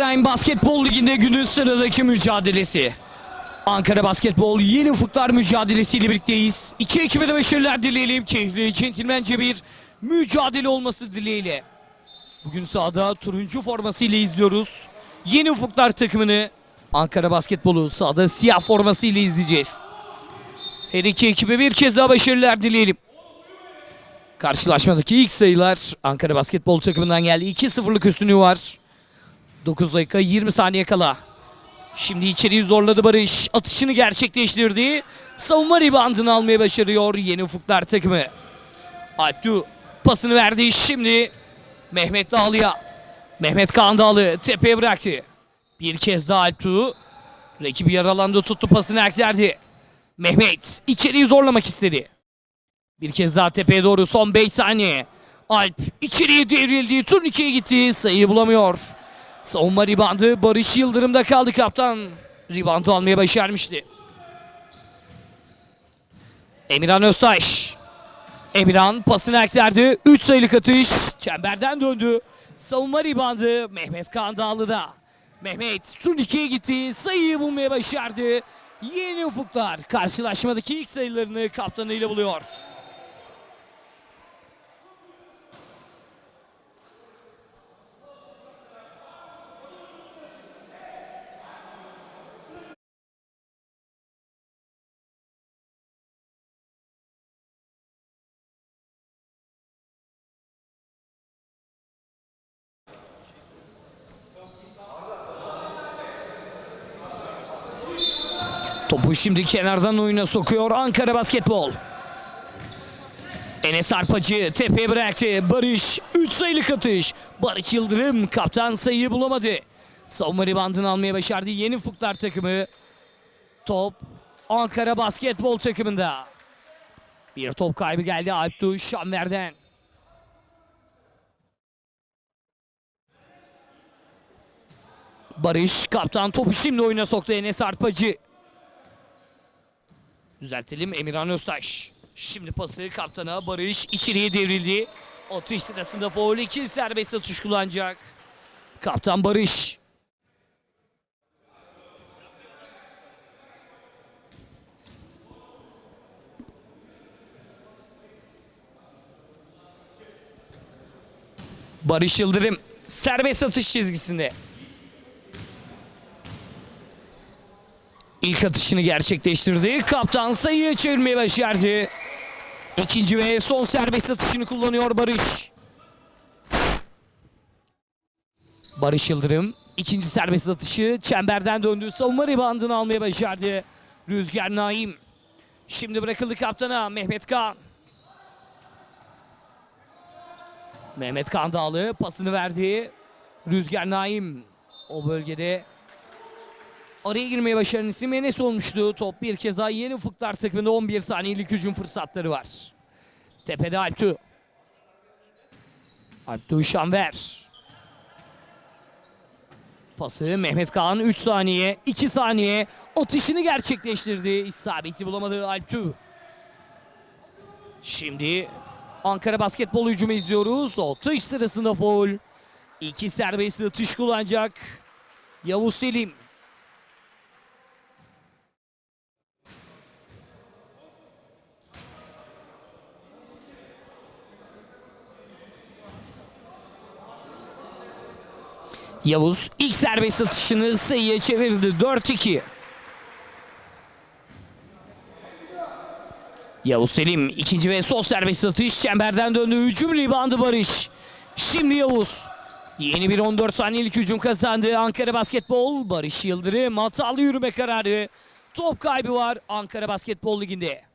Prime Basketbol Ligi'nde günün sıradaki mücadelesi. Ankara Basketbol Yeni Ufuklar mücadelesiyle birlikteyiz. İki ekibe de başarılar dileyelim. Keyifli, centilmence bir mücadele olması dileğiyle. Bugün sahada turuncu formasıyla izliyoruz. Yeni Ufuklar takımını Ankara Basketbol'u sahada siyah formasıyla izleyeceğiz. Her iki ekibe bir kez daha başarılar dileyelim. Karşılaşmadaki ilk sayılar Ankara Basketbol takımından geldi. 2-0'lık üstünlüğü var. 9 dakika 20 saniye kala. Şimdi içeriği zorladı Barış. Atışını gerçekleştirdi. Savunma ribandını almaya başarıyor Yeni Ufuklar takımı. Alptu pasını verdi. Şimdi Mehmet Dağlı'ya. Mehmet Kaan Dağlı tepeye bıraktı. Bir kez daha Alptu. Rakibi yaralandı tuttu pasını aktardı. Mehmet içeriği zorlamak istedi. Bir kez daha tepeye doğru son 5 saniye. Alp içeriye devrildi. Turnike'ye gitti. Sayıyı bulamıyor. Savunma ribandı. Barış Yıldırım'da kaldı kaptan. Ribandı almaya başarmıştı. Emirhan Öztaş. Emirhan pasını aktardı. 3 sayılık atış. Çemberden döndü. Savunma ribandı. Mehmet Kaan Dağlı'da. Mehmet turnike'ye gitti. Sayıyı bulmaya başardı. Yeni ufuklar karşılaşmadaki ilk sayılarını kaptanıyla buluyor. Topu şimdi kenardan oyuna sokuyor Ankara Basketbol. Enes Arpacı tepeye bıraktı. Barış 3 sayılık atış. Barış Yıldırım kaptan sayıyı bulamadı. Savunma ribandını almaya başardı Yeni Fuklar takımı. Top Ankara Basketbol takımında. Bir top kaybı geldi Alptu Şamver'den. Barış kaptan topu şimdi oyuna soktu Enes Arpacı. Düzeltelim Emirhan Öztaş. Şimdi pası kaptana Barış içeriye devrildi. Atış sırasında foul için serbest atış kullanacak. Kaptan Barış. Barış Yıldırım serbest atış çizgisinde. İlk atışını gerçekleştirdi. Kaptan sayıyı çevirmeye başardı. İkinci ve son serbest atışını kullanıyor Barış. Barış Yıldırım ikinci serbest atışı çemberden döndü. Savunma ribandını almaya başardı. Rüzgar Naim. Şimdi bırakıldı kaptana Mehmet Kaan. Mehmet Kaan Dağlı pasını verdi. Rüzgar Naim o bölgede Araya girmeye başaran isim Enes olmuştu. Top bir kez daha yeni ufuklar takımında 11 saniyelik hücum fırsatları var. Tepede Alptu. Alptu Şanver. Pası Mehmet Kaan 3 saniye, 2 saniye atışını gerçekleştirdi. İsabeti bulamadı Alptu. Şimdi Ankara basketbol hücumu izliyoruz. Atış sırasında foul. İki serbest atış kullanacak. Yavuz Selim. Yavuz ilk serbest atışını sayıya çevirdi. 4-2. Yavuz Selim ikinci ve son serbest atış çemberden döndü. Hücum ribandı Barış. Şimdi Yavuz. Yeni bir 14 saniyelik hücum kazandı. Ankara Basketbol Barış Yıldırım hatalı yürüme kararı. Top kaybı var Ankara Basketbol Ligi'nde.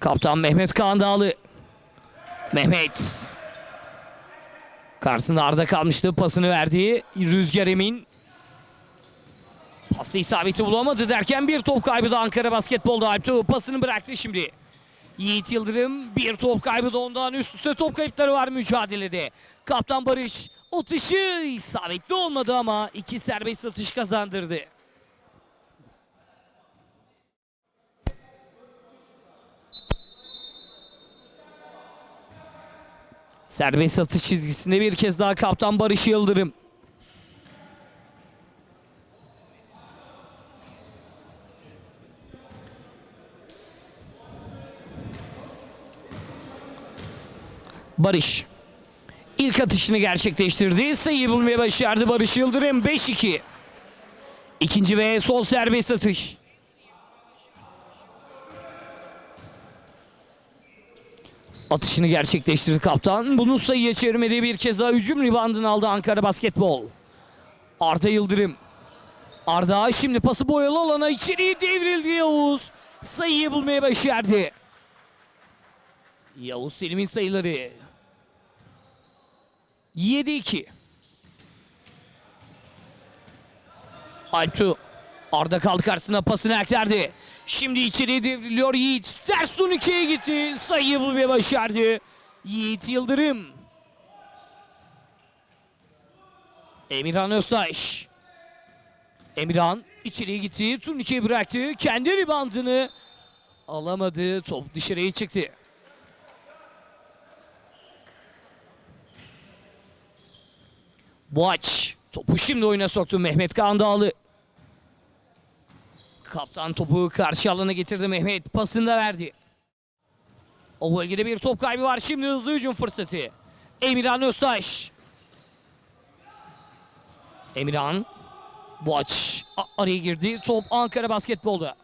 Kaptan Mehmet Kaan. Mehmet. Karşısında Arda kalmıştı. Pasını verdiği Rüzgar Emin. Pası isabeti bulamadı derken bir top kaybı da Ankara basketbolda Alptu pasını bıraktı şimdi. Yiğit Yıldırım bir top kaybı da ondan üst üste top kayıpları var mücadelede. Kaptan Barış atışı isabetli olmadı ama iki serbest atış kazandırdı. Serbest atış çizgisinde bir kez daha kaptan Barış Yıldırım. Barış. İlk atışını gerçekleştirdi. Sayıyı bulmaya başardı Barış Yıldırım 5-2. İkinci ve son serbest atış. Atışını gerçekleştirdi kaptan. Bunu sayıya çevirmedi bir kez daha hücum ribandını aldı Ankara Basketbol. Arda Yıldırım. Arda şimdi pası boyalı alana içeriye devrildi Yavuz. Sayıyı bulmaya başardı. Yavuz Selim'in sayıları. 7-2. Alptu. Arda kaldı karşısına pasını aktardı. Şimdi içeriye devriliyor Yiğit. Ters turnike'ye gitti. Sayıyı bulmaya başardı. Yiğit Yıldırım. Emirhan Öztaş. Emirhan içeriye gitti. Turnikeyi bıraktı. Kendi ribandını alamadı. Top dışarıya çıktı. Boğaç. Topu şimdi oyuna soktu Mehmet Kaan Dağlı. Kaptan topu karşı alana getirdi Mehmet. Pasını da verdi. O bölgede bir top kaybı var. Şimdi hızlı hücum fırsatı. Emirhan Öztaş. Emirhan. Boğaç araya girdi. Top Ankara basketbolda.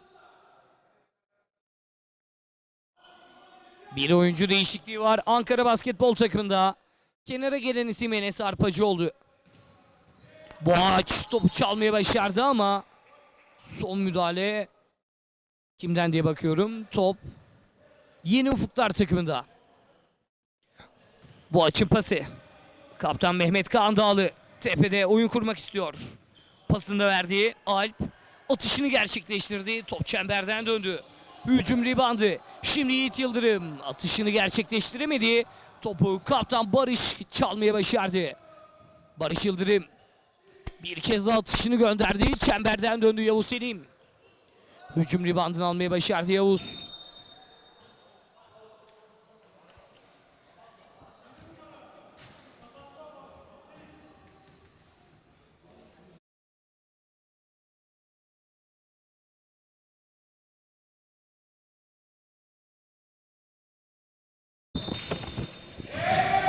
Bir oyuncu değişikliği var Ankara basketbol takımında. Kenara gelen isim Enes Arpacı oldu. Boğaç topu çalmaya başardı ama son müdahale kimden diye bakıyorum. Top Yeni Ufuklar takımında. Boğaç'ın pası. Kaptan Mehmet Kaan Dağlı tepede oyun kurmak istiyor. Pasını da verdiği Alp atışını gerçekleştirdi. Top çemberden döndü. Hücum ribandı. Şimdi Yiğit Yıldırım atışını gerçekleştiremedi. Topu kaptan Barış çalmaya başardı. Barış Yıldırım bir kez daha atışını gönderdi. Çemberden döndü Yavuz Selim. Hücum ribandını almaya başardı Yavuz.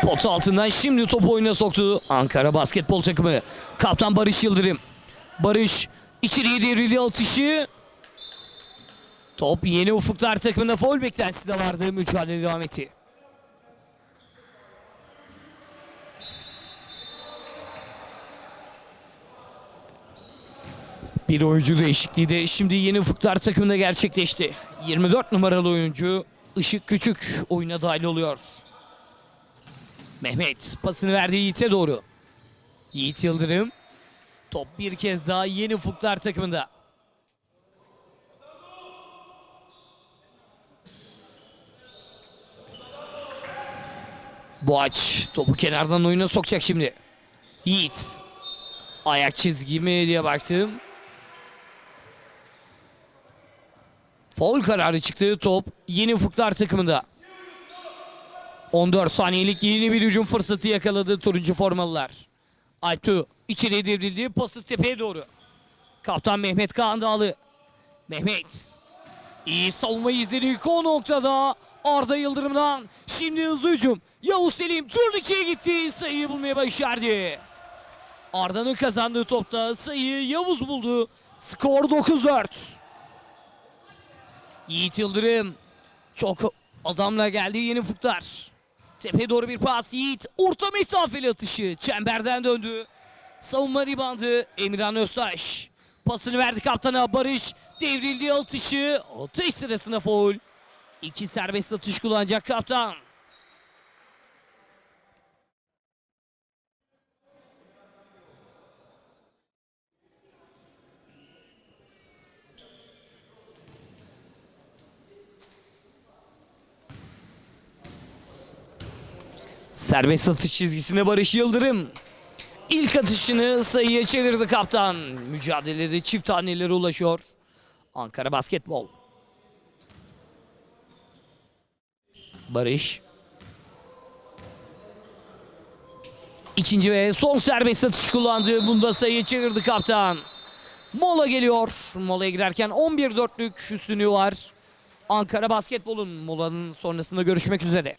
Pot altından şimdi topu oyuna soktu. Ankara basketbol takımı. Kaptan Barış Yıldırım. Barış içeriye devrildi atışı. Top yeni ufuklar takımında foul beklentisi de vardı. Mücadele devam etti. Bir oyuncu değişikliği de şimdi yeni ufuklar takımında gerçekleşti. 24 numaralı oyuncu Işık Küçük oyuna dahil oluyor. Mehmet pasını verdi Yiğit'e doğru. Yiğit Yıldırım. Top bir kez daha yeni ufuklar takımında. Boğaç topu kenardan oyuna sokacak şimdi. Yiğit. Ayak çizgi mi diye baktım. Foul kararı çıktı. Top yeni ufuklar takımında. 14 saniyelik yeni bir hücum fırsatı yakaladı turuncu formalılar. Alptu içeriye devrildi pası tepeye doğru. Kaptan Mehmet Kaan. Mehmet. İyi savunmayı izledik o noktada. Arda Yıldırım'dan şimdi hızlı hücum. Yavuz Selim turnikiye gitti. Sayıyı bulmaya başardı. Arda'nın kazandığı topta sayıyı Yavuz buldu. Skor 9-4. Yiğit Yıldırım çok adamla geldi yeni fuklar. Tepe doğru bir pas Yiğit. Orta mesafeli atışı. Çemberden döndü. Savunma ribandı. Emirhan Öztaş. Pasını verdi kaptana Barış. Devrildiği atışı. Atış sırasında foul. İki serbest atış kullanacak kaptan. Serbest atış çizgisine Barış Yıldırım. İlk atışını sayıya çevirdi kaptan. Mücadeleleri çift hanelere ulaşıyor. Ankara Basketbol. Barış. İkinci ve son serbest atış kullandı. Bunda sayıyı çevirdi kaptan. Mola geliyor. Molaya girerken 11-4'lük üstünlüğü var. Ankara Basketbol'un molanın sonrasında görüşmek üzere.